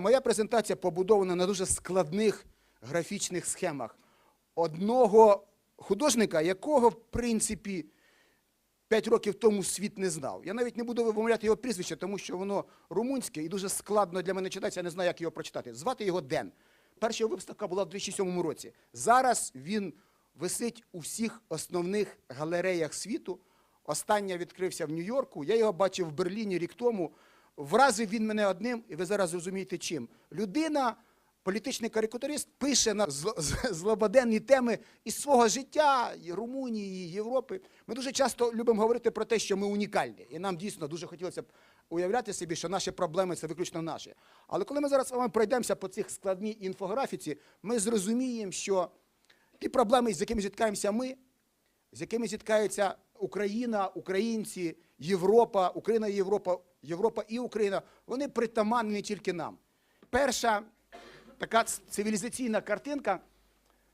Моя презентація побудована на дуже складних графічних схемах одного художника, якого, в принципі, 5 років тому світ не знав. Я навіть не буду вимовляти його прізвище, тому що воно румунське і дуже складно для мене читати, я не знаю, як його прочитати. Звати його Ден. Перша виставка була в 2007 році. Зараз він висить у всіх основних галереях світу. Остання відкрився в Нью-Йорку. Я його бачив в Берліні рік тому. Вразив він мене одним, і ви зараз зрозумієте чим. Людина, політичний карикатурист, пише на злободенні теми із свого життя, і Румунії, і Європи. Ми дуже часто любимо говорити про те, що ми унікальні. І нам дійсно дуже хотілося б уявляти собі, що наші проблеми це виключно наші. Але коли ми зараз з вами пройдемося по цих складній інфографіці, ми зрозуміємо, що ті проблеми, з якими зіткаємося ми, з якими зіткаються Україна, українці, Європа, Україна і Європа, Європа і Україна, вони притаманні не тільки нам. Перша така цивілізаційна картинка,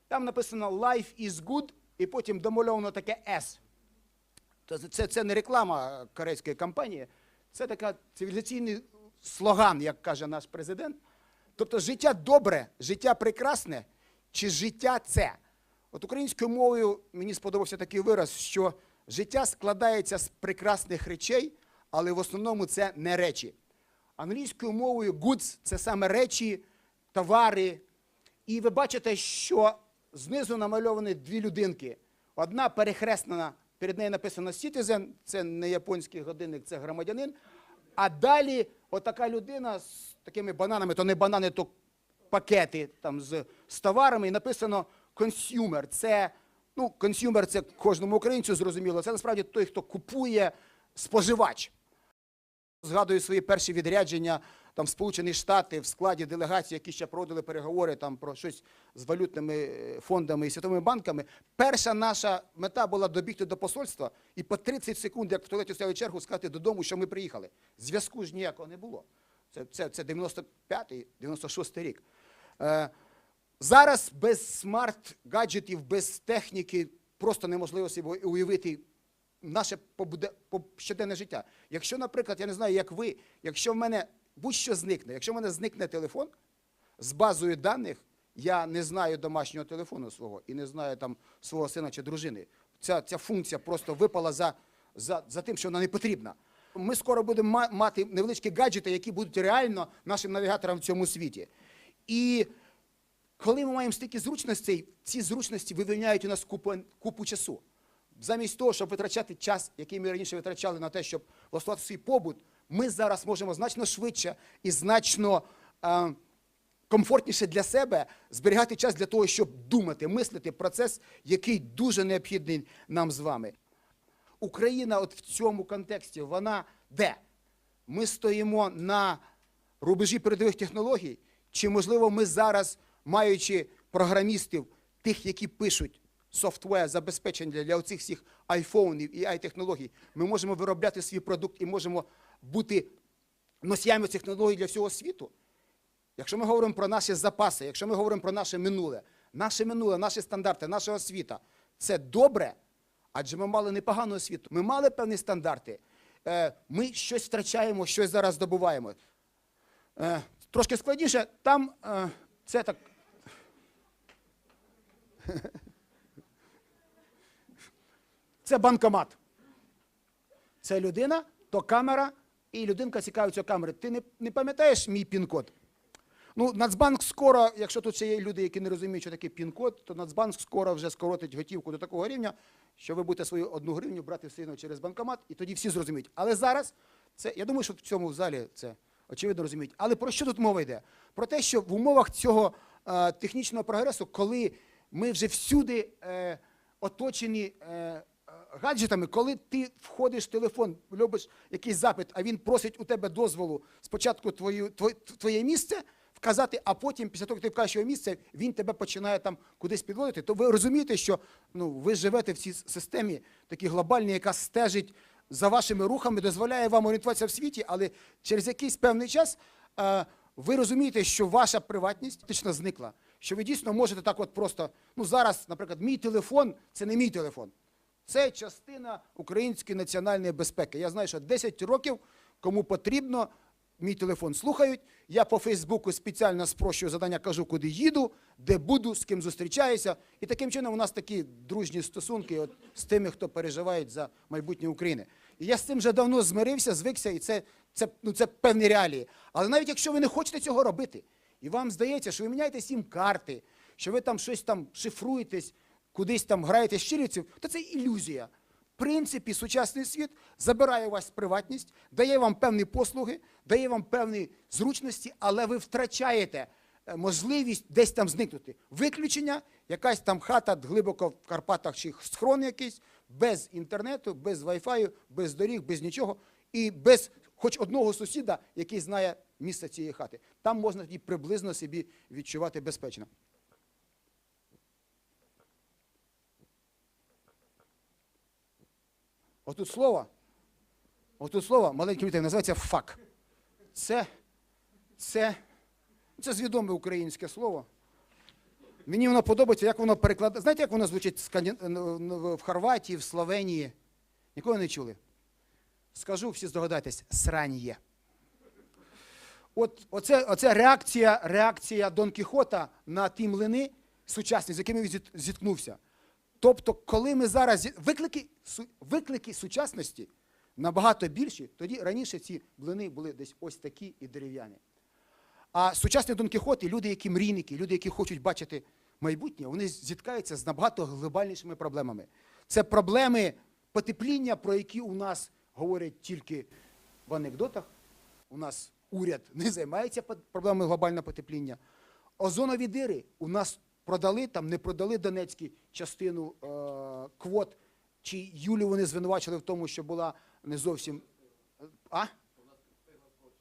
там написано Life is good, і потім домальовано таке S. Це, це не реклама корейської компанії, це така цивілізаційний слоган, як каже наш президент. Тобто життя добре, життя прекрасне, чи життя це. От українською мовою мені сподобався такий вираз, що життя складається з прекрасних речей, але в основному це не речі. Англійською мовою goods – це саме речі, товари. І ви бачите, що знизу намальовані дві людинки. Одна перехреснена, перед нею написано Citizen, це не японський годинник, це громадянин. А далі отака людина з такими бананами, то не банани, то пакети там з, з товарами, і написано consumer. Це, ну, consumer це кожному українцю зрозуміло. Це насправді той, хто купує споживач. Згадую свої перші відрядження там в Сполучені Штати в складі делегації, які ще проводили переговори там про щось з валютними е, фондами і світовими банками. Перша наша мета була добігти до посольства і по 30 секунд, як в туалеті стояли чергу, сказати додому, що ми приїхали. Зв'язку ж ніякого не було. Це, це, це 95-й, 96-й рік. Е, зараз без смарт-гаджетів, без техніки просто неможливо собі уявити наше побуде, щоденне життя. Якщо, наприклад, я не знаю, як ви, якщо в мене будь-що зникне, якщо в мене зникне телефон з базою даних, я не знаю домашнього телефону свого і не знаю там свого сина чи дружини. Ця, ця функція просто випала за, за, за тим, що вона не потрібна. Ми скоро будемо мати невеличкі гаджети, які будуть реально нашим навігатором в цьому світі. І коли ми маємо стільки зручностей, ці зручності вивільняють у нас купу, купу часу. Замість того, щоб витрачати час, який ми раніше витрачали на те, щоб влаштувати свій побут, ми зараз можемо значно швидше і значно е, комфортніше для себе зберігати час для того, щоб думати, мислити процес, який дуже необхідний нам з вами. Україна от в цьому контексті, вона де? Ми стоїмо на рубежі передових технологій, чи, можливо, ми зараз, маючи програмістів, тих, які пишуть софтвер, забезпечення для, оцих всіх айфонів і ай-технологій, ми можемо виробляти свій продукт і можемо бути носіями технологій для всього світу? Якщо ми говоримо про наші запаси, якщо ми говоримо про наше минуле, наше минуле, наші стандарти, наша освіта, це добре, адже ми мали непогану освіту. Ми мали певні стандарти. Е, Ми щось втрачаємо, щось зараз здобуваємо. Е, Трошки складніше, там е, це так. Це банкомат. Це людина, то камера, і людинка цікавиться камери. Ти не, не пам'ятаєш мій пін-код? Ну, Нацбанк скоро, якщо тут ще є люди, які не розуміють, що таке пін-код, то Нацбанк скоро вже скоротить готівку до такого рівня, що ви будете свою одну гривню брати все одно через банкомат, і тоді всі зрозуміють. Але зараз це, я думаю, що в цьому залі це очевидно розуміють. Але про що тут мова йде? Про те, що в умовах цього е, технічного прогресу, коли ми вже всюди е, оточені. Е, гаджетами, коли ти входиш в телефон, любиш якийсь запит, а він просить у тебе дозволу спочатку твою, твоє, твоє місце вказати, а потім, після того, як ти вкажеш його місце, він тебе починає там кудись підводити, то ви розумієте, що ну, ви живете в цій системі такій глобальній, яка стежить за вашими рухами, дозволяє вам орієнтуватися в світі, але через якийсь певний час е, ви розумієте, що ваша приватність фактично зникла. Що ви дійсно можете так от просто, ну зараз, наприклад, мій телефон це не мій телефон. Це частина української національної безпеки. Я знаю, що 10 років, кому потрібно, мій телефон слухають. Я по Фейсбуку спеціально спрощую задання, кажу, куди їду, де буду, з ким зустрічаюся. І таким чином у нас такі дружні стосунки от, з тими, хто переживають за майбутнє України. І я з цим вже давно змирився, звикся, і це, це, ну, це певні реалії. Але навіть якщо ви не хочете цього робити, і вам здається, що ви міняєте сім карти, що ви там щось там шифруєтесь, кудись там граєте щириців, то це ілюзія. В принципі, сучасний світ забирає у вас приватність, дає вам певні послуги, дає вам певні зручності, але ви втрачаєте е, можливість десь там зникнути. Виключення, якась там хата глибоко в Карпатах чи схрон якийсь, без інтернету, без вайфаю, без доріг, без нічого, і без хоч одного сусіда, який знає місце цієї хати. Там можна тоді приблизно собі відчувати безпечно. Отут слово, отут слово, маленький вітер, називається фак. Це, це, це звідоме українське слово. Мені воно подобається, як воно перекладає. Знаєте, як воно звучить в ну, ну, Хорватії, в Словенії? Ніколи не чули? Скажу, всі здогадайтесь, сраньє. От оце, оце реакція, реакція Дон Кіхота на ті млини сучасні, з якими він зіткнувся. Тобто, коли ми зараз виклики, виклики сучасності набагато більші, тоді раніше ці млини були десь ось такі і дерев'яні. А сучасні Дон Кіхоти, люди, які мрійники, люди, які хочуть бачити майбутнє, вони зіткаються з набагато глобальнішими проблемами. Це проблеми потепління, про які у нас говорять тільки в анекдотах. У нас уряд не займається проблемами глобального потепління. Озонові дири у нас продали, там не продали Донецькі частину е, квот, чи Юлю вони звинувачили в тому, що була не зовсім. А?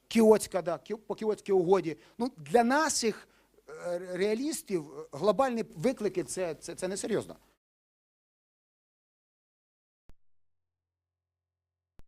Кіотська, да, по Кіотській угоді. Ну, для наших е, реалістів е, глобальні виклики це, це, це несерйозно.